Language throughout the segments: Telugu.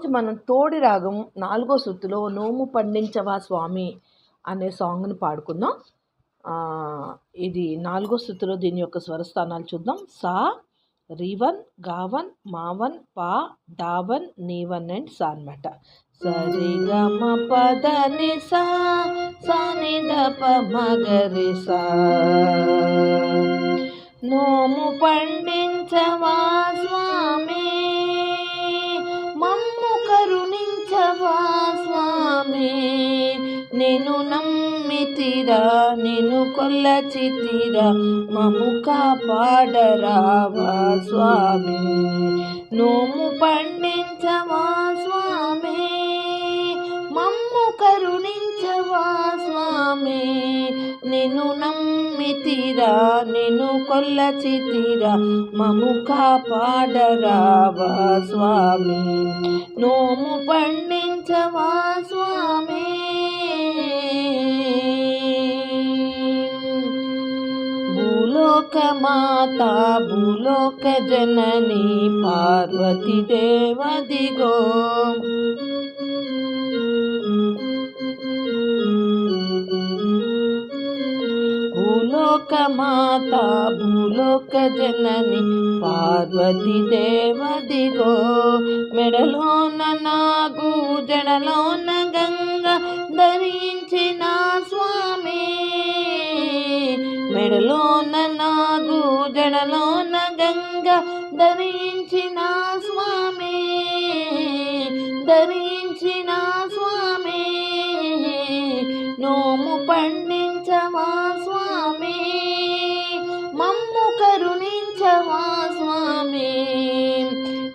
ఈరోజు మనం తోడి రాగం నాలుగో శృతిలో నోము పండించవా స్వామి అనే సాంగ్ని పాడుకుందాం. ఇది నాలుగో శృతిలో దీని యొక్క స్వరస్థానాలు చూద్దాం. సా రివన్ గావన్ మావన్ పా డావన్ నీవన్ అండ్ సా అనమాట సరి పదని ని సా సా మగరి సా నోము పండించవా స్వామి నమ్మితిరా నేను కొల్లచితిరా మము కాపాడరావా స్వామి. నోము పండించవా స్వామి మమ్ము కరుణించవా స్వామి. నిన్ను నమ్మితిరా నిన్ను కొల్లచితిరా మము కాపాడరావా స్వామి. నోము పండించవా స్వామి భూలోక మాత భూలోక జనని పార్వతి దేవదిగో. భూలోక మాత భూలోక జనని పార్వతి దేవదిగో. మెడలోన నాగు జడలోన గంగ ధరించిన స్వా మెడలోన నాగు జడలోన గంగ ధరించిన స్వామి ధరించిన స్వామి నోము పండించవా స్వామి మమ్ము కరుణించవా స్వామి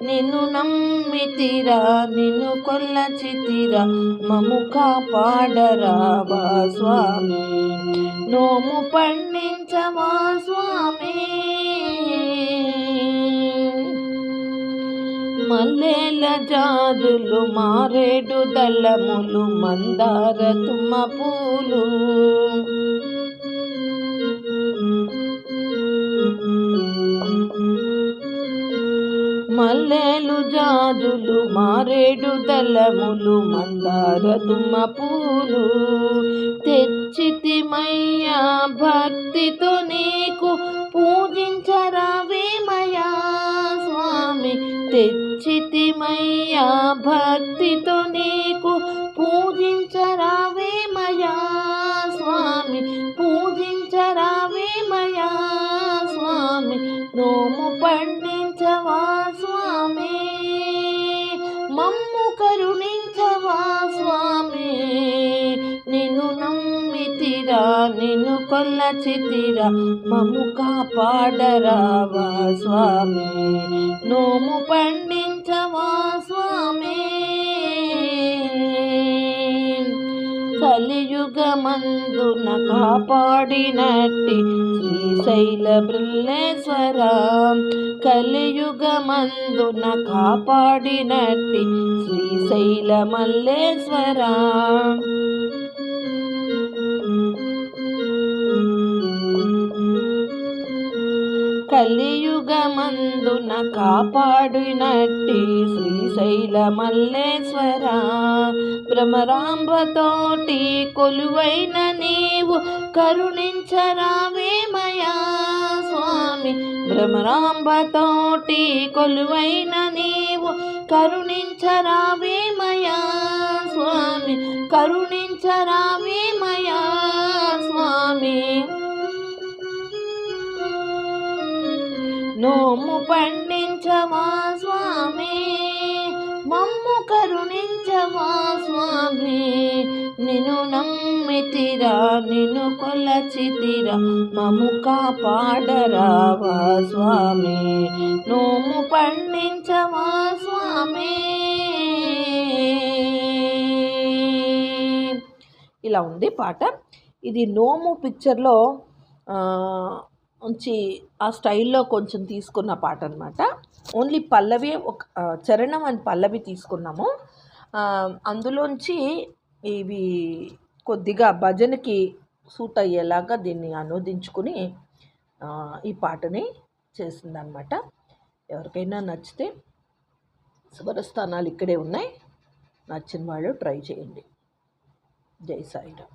నిన్ను నమ్మితిరా నిన్ను కొల్లచితిరా మము కాపాడరావా స్వామి. నోము పండించమా స్వామి? మల్లెల జాజులు మారేడు దళములు మందార తుమ్మ పూలు. మల్లెలు జాజులు మారేడు దళములు మందార తుమ్మ పూలు. తెచ్చి భక్తితో నీకు పూజించరావేమయ్యా స్వామి. తెచ్చితిమయ్యా భక్తితో నీకు పూజించరావేమయ్యా స్వామి. పూజించరావేమయ్యా స్వామి. రోము పండించవా స్వామి. మమ్ము కరుణించవా స్వామి. నిన్ను నమ్మితిరా నిన్ను కొల్లచితిరా మము కాపాడరావా స్వామి. నోము పండించవా స్వామి. కలియుగమందున కాపాడినట్టి శ్రీశైల బృల్లేశ్వర కలియుగమందున కాపాడినట్టి శ్రీశైల మల్లేశ్వర. కలియుగమందున కాపాడినట్టి శ్రీశైల మల్లేశ్వర. భ్రమరాంబతోటి కొలువైన నీవు కరుణించరావేమయా స్వామి. భ్రమరాంబతోటి కొలువైన నీవు కరుణించరావేమయా స్వామి. కరుణించరావేమయా స్వామి. నోము పండించవా స్వామి? మమ్ము కరుణించవా స్వామి? నిన్ను నమ్మితిరా నిన్ను కొలచితిరా మము కాపాడరావా స్వామి? నోము పండించవా స్వామి? ఇలా ఉంది పాట. ఇది నోము పిక్చర్లో నుంచి ఆ స్టైల్లో కొంచెం తీసుకున్న పాట అనమాట ఓన్లీ పల్లవి ఒక చరణం అండ్ పల్లవి తీసుకున్నాము. అందులోంచి ఇవి కొద్దిగా భజనకి సూట్ అయ్యేలాగా దీన్ని అనువదించుకుని ఈ పాటని చేసిందనమాట ఎవరికైనా నచ్చితే స్వరస్థానాలు ఇక్కడే ఉన్నాయి. నచ్చిన వాళ్ళు ట్రై చేయండి. జై సాయిరామ్.